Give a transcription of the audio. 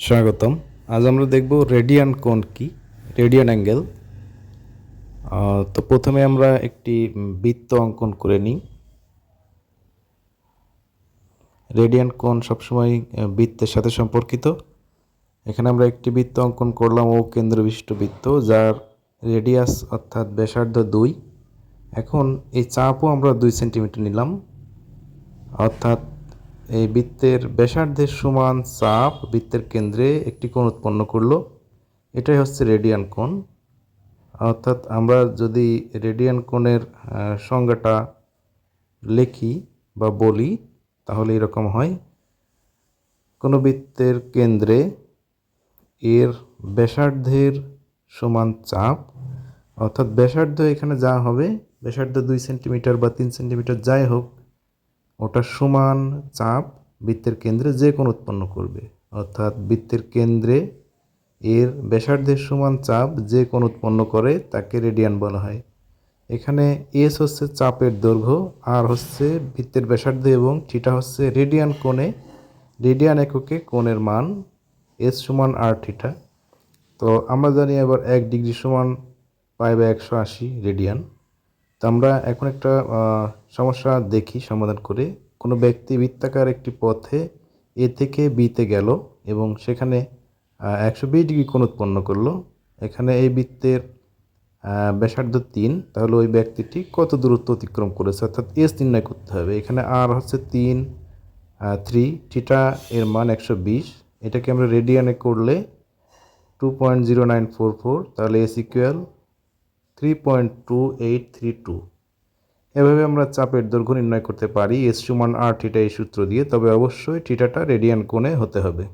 স্বাগতম। আজ আমরা দেখব রেডিয়ান কোণ কি, রেডিয়ান অ্যাঙ্গেল। তো প্রথমে আমরা একটি বৃত্ত অঙ্কন করে নিই। রেডিয়ান কোণ সবসময় বৃত্তের সাথে সম্পর্কিত। এখানে আমরা একটি বৃত্ত অঙ্কন করলাম, ও কেন্দ্রবিষ্ট বৃত্ত, যার রেডিয়াস অর্থাৎ ব্যাসার্ধ দুই। এখন এই চাপও আমরা দুই সেন্টিমিটার নিলাম। অর্থাৎ এই বৃত্তের ব্যাসার্ধের সমান চাপ বৃত্তের কেন্দ্রে একটি কোণ উৎপন্ন করল। এটাই হচ্ছে রেডিয়ান কোণ। অর্থাৎ আমরা যদি রেডিয়ান কোণের সংজ্ঞাটা লিখি বা বলি, তাহলে এরকম হয়। কোনো বৃত্তের কেন্দ্রে এর ব্যাসার্ধের সমান চাপ, অর্থাৎ ব্যাসার্ধ এখানে যা হবে, ব্যাসার্ধ দুই সেন্টিমিটার বা তিন সেন্টিমিটার যাই হোক ওটা সমান চাপ বৃত্তের কেন্দ্রে যে কোণ উৎপন্ন করবে। অর্থাৎ বৃত্তের কেন্দ্রে এর ব্যাসার্ধের সমান চাপ যে কোণ উৎপন্ন করে তাকে রেডিয়ান বলা হয়। এখানে এস হচ্ছে চাপের দৈর্ঘ্য আর হচ্ছে বৃত্তের ব্যাসার্ধ এবং থিটা হচ্ছে রেডিয়ান কোণে। রেডিয়ান এককে কোণের মান এস সমান আর থিটা। তো আমরা জানি এবার এক ডিগ্রি সমান পাই বা একশো আশি রেডিয়ান। তো আমরা এখন একটা সমস্যা দেখি, সমাধান করে। কোনো ব্যক্তি বৃত্তাকার একটি পথে এ থেকে বিতে গেল এবং সেখানে একশো বিশ ডিগ্রি কোণ উৎপন্ন করল। এখানে এই বৃত্তের ব্যাসার্ধ তিন। তাহলে ওই ব্যক্তিটি কত দূরত্ব অতিক্রম করেছে? অর্থাৎ এস নির্ণয় করতে হবে। এখানে আর হচ্ছে তিন থ্রি। থিটা এর মান একশো বিশ। এটাকে আমরা রেডিয়ানে করলে two point zero nine four four. তাহলে S equal three point two eight three two. এভাবে আমরা চাপের দৈর্ঘ্য নির্ণয় করতে পারি। এস সমান আর থিটা এই সূত্র দিয়ে, তবে অবশ্যই থিটাটা রেডিয়ান কোণে হতে হবে।